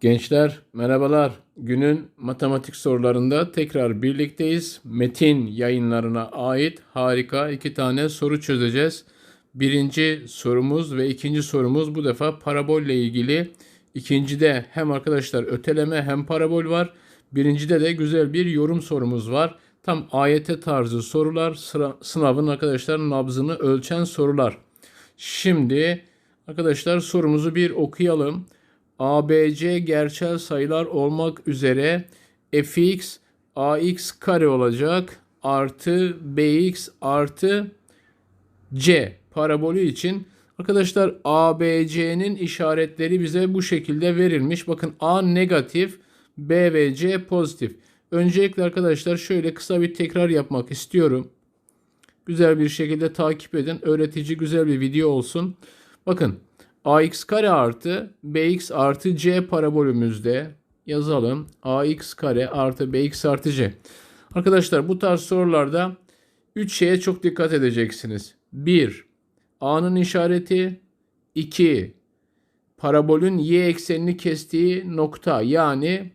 Gençler merhabalar. Günün matematik sorularında tekrar birlikteyiz. Metin yayınlarına ait harika iki tane soru çözeceğiz. Birinci sorumuz ve ikinci sorumuz bu defa parabolle ilgili. İkincide hem arkadaşlar öteleme hem parabol var. Birincide de güzel bir yorum sorumuz var. Tam AYT tarzı sorular, sıra, sınavın arkadaşlar nabzını ölçen sorular. Şimdi arkadaşlar sorumuzu bir okuyalım. ABC gerçel sayılar olmak üzere fx ax kare olacak artı bx artı c parabolü için arkadaşlar ABC'nin işaretleri bize bu şekilde verilmiş. Bakın A negatif, B ve C pozitif. Öncelikle arkadaşlar şöyle kısa bir tekrar yapmak istiyorum. Güzel bir şekilde takip edin. Öğretici güzel bir video olsun. Bakın ax kare artı bx artı c parabolümüzde yazalım. ax kare artı bx artı c. Arkadaşlar bu tarz sorularda 3 şeye çok dikkat edeceksiniz. 1. A'nın işareti 2. Parabolün y eksenini kestiği nokta yani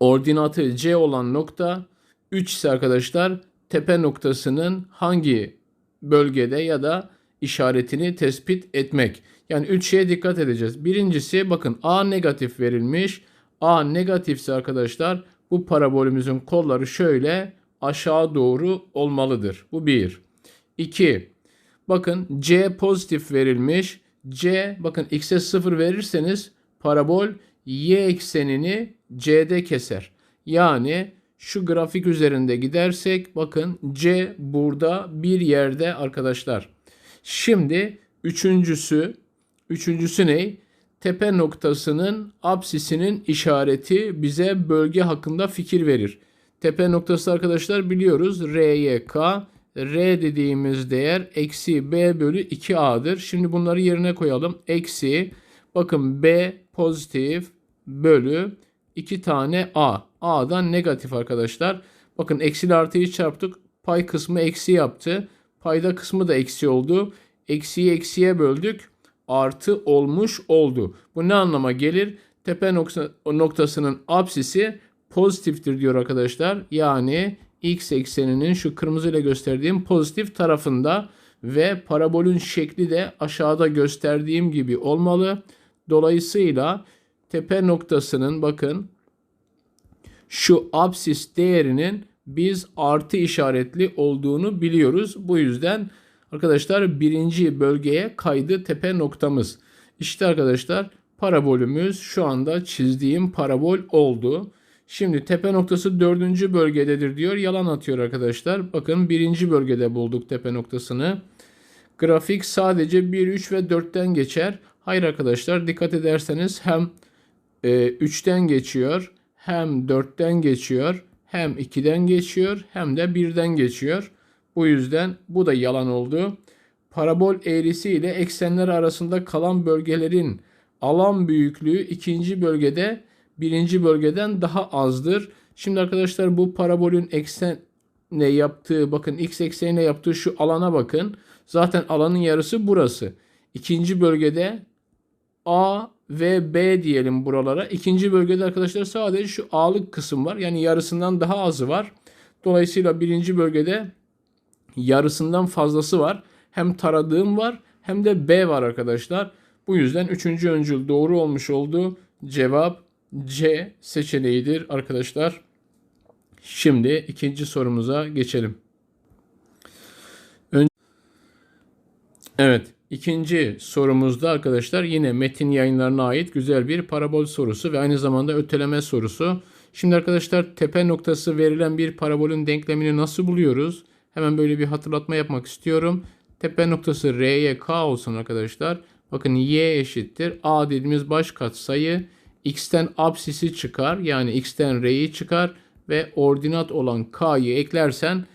ordinatı c olan nokta 3 ise arkadaşlar tepe noktasının hangi bölgede ya da işaretini tespit etmek. Yani üç şeye dikkat edeceğiz. Birincisi bakın A negatif verilmiş. A negatifse arkadaşlar bu parabolümüzün kolları şöyle aşağı doğru olmalıdır. Bu bir. İki. Bakın C pozitif verilmiş. C bakın x'e 0 verirseniz parabol y eksenini c'de keser. Yani şu grafik üzerinde gidersek bakın C burada bir yerde arkadaşlar. Şimdi üçüncüsü, üçüncüsü ne? Tepe noktasının apsisinin işareti bize bölge hakkında fikir verir. Tepe noktası arkadaşlar biliyoruz RYK. R dediğimiz değer eksi B bölü 2A'dır. Şimdi bunları yerine koyalım. Eksi bakın B pozitif bölü 2 tane A. A'dan negatif arkadaşlar. Bakın eksi artıyı çarptık. Pay kısmı eksi yaptı. Payda kısmı da eksi oldu. Eksiyi eksiye böldük. Artı olmuş oldu. Bu ne anlama gelir? Tepe noktasının apsisi pozitiftir diyor arkadaşlar. Yani x ekseninin şu kırmızı ile gösterdiğim pozitif tarafında ve parabolün şekli de aşağıda gösterdiğim gibi olmalı. Dolayısıyla tepe noktasının bakın şu apsis değerinin biz artı işaretli olduğunu biliyoruz. Bu yüzden arkadaşlar birinci bölgeye kaydı tepe noktamız. İşte arkadaşlar parabolümüz şu anda çizdiğim parabol oldu. Şimdi tepe noktası dördüncü bölgededir diyor. Yalan atıyor arkadaşlar. Bakın birinci bölgede bulduk tepe noktasını. Grafik sadece 1, 3 ve 4'ten geçer. Hayır arkadaşlar dikkat ederseniz hem e, 3'ten geçiyor hem 4'ten geçiyor hem 2'den geçiyor hem de 1'den geçiyor. Bu yüzden bu da yalan oldu. Parabol eğrisi ile eksenler arasında kalan bölgelerin alan büyüklüğü ikinci bölgede birinci bölgeden daha azdır. Şimdi arkadaşlar bu parabolün eksenle yaptığı bakın x eksenine yaptığı şu alana bakın. Zaten alanın yarısı burası. İkinci bölgede A ve B diyelim buralara. İkinci bölgede arkadaşlar sadece şu A'lık kısım var. Yani yarısından daha azı var. Dolayısıyla birinci bölgede yarısından fazlası var. Hem taradığım var hem de B var arkadaşlar. Bu yüzden üçüncü öncül doğru olmuş oldu. Cevap C seçeneğidir arkadaşlar. Şimdi ikinci sorumuza geçelim. Ön evet. İkinci sorumuzda arkadaşlar yine metin yayınlarına ait güzel bir parabol sorusu ve aynı zamanda öteleme sorusu. Şimdi arkadaşlar tepe noktası verilen bir parabolün denklemini nasıl buluyoruz? Hemen böyle bir hatırlatma yapmak istiyorum. Tepe noktası R'ye K olsun arkadaşlar. Bakın Y eşittir. A dediğimiz baş katsayı X'ten apsisi çıkar. Yani X'ten R'yi çıkar ve ordinat olan K'yı eklersen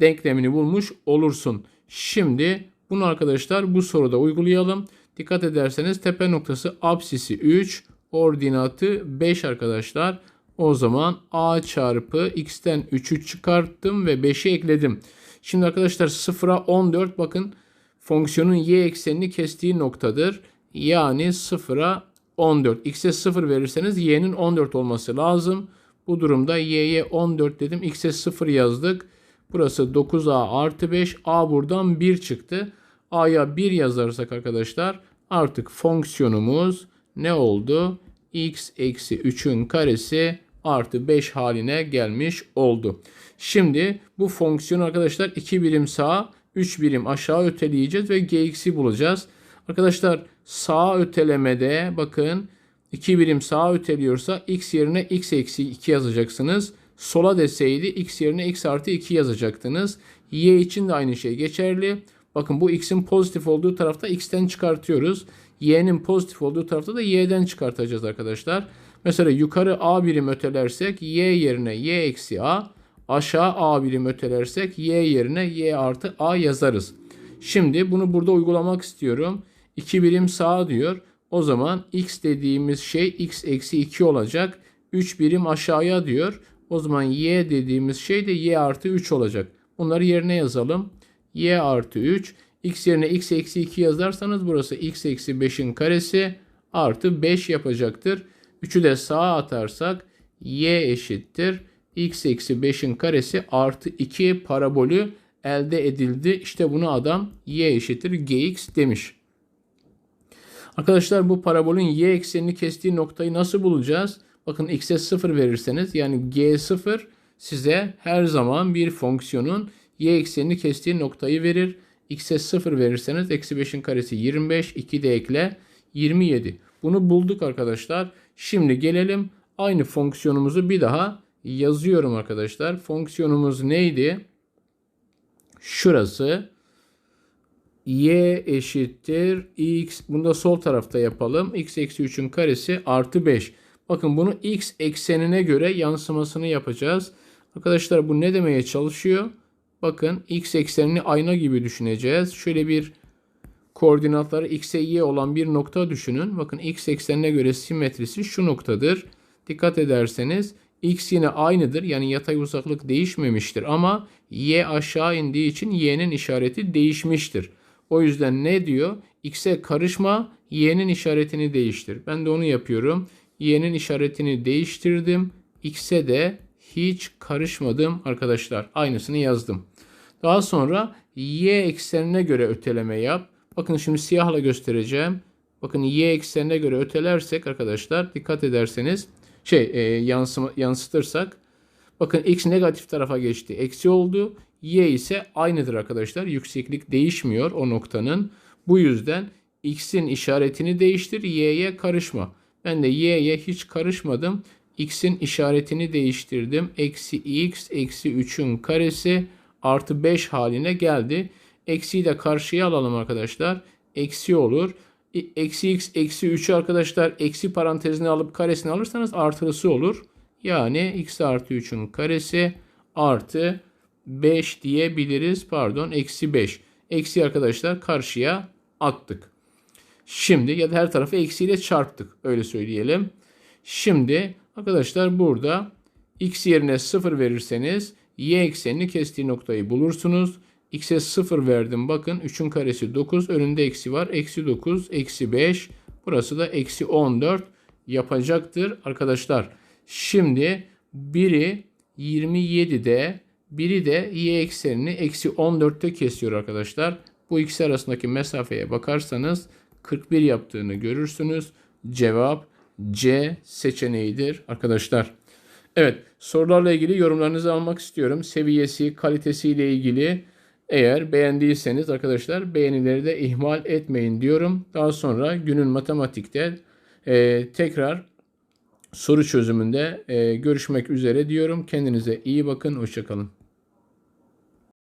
denklemini bulmuş olursun. Şimdi bunu arkadaşlar bu soruda uygulayalım. Dikkat ederseniz tepe noktası apsisi 3, ordinatı 5 arkadaşlar. O zaman a çarpı x'ten 3'ü çıkarttım ve 5'i ekledim. Şimdi arkadaşlar 0'a 14 bakın fonksiyonun y eksenini kestiği noktadır. Yani 0'a 14. X'e 0 verirseniz y'nin 14 olması lazım. Bu durumda y'ye 14 dedim. X'e 0 yazdık. Burası 9a artı 5. A buradan 1 çıktı. A'ya 1 yazarsak arkadaşlar artık fonksiyonumuz ne oldu? x eksi 3'ün karesi artı 5 haline gelmiş oldu. Şimdi bu fonksiyon arkadaşlar 2 birim sağa 3 birim aşağı öteleyeceğiz ve gx'i bulacağız. Arkadaşlar sağ ötelemede bakın 2 birim sağa öteliyorsa x yerine x eksi 2 yazacaksınız. Sola deseydi x yerine x artı 2 yazacaktınız. Y için de aynı şey geçerli. Bakın bu x'in pozitif olduğu tarafta x'ten çıkartıyoruz. Y'nin pozitif olduğu tarafta da y'den çıkartacağız arkadaşlar. Mesela yukarı a birim ötelersek y yerine y eksi a. Aşağı a birim ötelersek y yerine y artı a yazarız. Şimdi bunu burada uygulamak istiyorum. 2 birim sağa diyor. O zaman x dediğimiz şey x eksi 2 olacak. 3 birim aşağıya diyor. O zaman y dediğimiz şey de y artı 3 olacak. Bunları yerine yazalım. y artı 3. x yerine x eksi 2 yazarsanız burası x eksi 5'in karesi artı 5 yapacaktır. 3'ü de sağa atarsak y eşittir. x eksi 5'in karesi artı 2 parabolü elde edildi. İşte bunu adam y eşittir gx demiş. Arkadaşlar bu parabolün y eksenini kestiği noktayı nasıl bulacağız? Bakın x'e 0 verirseniz yani g0 size her zaman bir fonksiyonun y eksenini kestiği noktayı verir. x'e 0 verirseniz eksi 5'in karesi 25. 2 de ekle 27. Bunu bulduk arkadaşlar. Şimdi gelelim aynı fonksiyonumuzu bir daha yazıyorum arkadaşlar. Fonksiyonumuz neydi? Şurası y eşittir x. Bunu da sol tarafta yapalım. x eksi 3'ün karesi artı 5. Bakın bunu x eksenine göre yansımasını yapacağız. Arkadaşlar bu ne demeye çalışıyor? Bakın x eksenini ayna gibi düşüneceğiz. Şöyle bir koordinatları x'e y olan bir nokta düşünün. Bakın x eksenine göre simetrisi şu noktadır. Dikkat ederseniz x yine aynıdır. Yani yatay uzaklık değişmemiştir ama y aşağı indiği için y'nin işareti değişmiştir. O yüzden ne diyor? X'e karışma, y'nin işaretini değiştir. Ben de onu yapıyorum. Y'nin işaretini değiştirdim. X'e de hiç karışmadım arkadaşlar. Aynısını yazdım. Daha sonra y eksenine göre öteleme yap. Bakın şimdi siyahla göstereceğim. Bakın y eksenine göre ötelersek arkadaşlar dikkat ederseniz şey e, yansıma, yansıtırsak bakın x negatif tarafa geçti. Eksi oldu. Y ise aynıdır arkadaşlar. Yükseklik değişmiyor o noktanın. Bu yüzden x'in işaretini değiştir. Y'ye karışma. Ben de y'ye hiç karışmadım. x'in işaretini değiştirdim. Eksi x eksi 3'ün karesi artı 5 haline geldi. Eksiyi de karşıya alalım arkadaşlar. Eksi olur. Eksi x eksi 3'ü arkadaşlar eksi parantezine alıp karesini alırsanız artılısı olur. Yani x artı 3'ün karesi artı 5 diyebiliriz. Pardon eksi 5. Eksi arkadaşlar karşıya attık. Şimdi ya da her tarafı eksiyle çarptık. Öyle söyleyelim. Şimdi arkadaşlar burada x yerine 0 verirseniz y eksenini kestiği noktayı bulursunuz. x'e 0 verdim. Bakın 3'ün karesi 9. Önünde eksi var. Eksi 9, eksi 5. Burası da eksi 14 yapacaktır arkadaşlar. Şimdi biri 27'de biri de y eksenini eksi 14'te kesiyor arkadaşlar. Bu ikisi arasındaki mesafeye bakarsanız 41 yaptığını görürsünüz. Cevap C seçeneğidir arkadaşlar. Evet sorularla ilgili yorumlarınızı almak istiyorum. Seviyesi, kalitesiyle ilgili eğer beğendiyseniz arkadaşlar beğenileri de ihmal etmeyin diyorum. Daha sonra günün matematikte e, tekrar soru çözümünde e, görüşmek üzere diyorum. Kendinize iyi bakın. Hoşçakalın.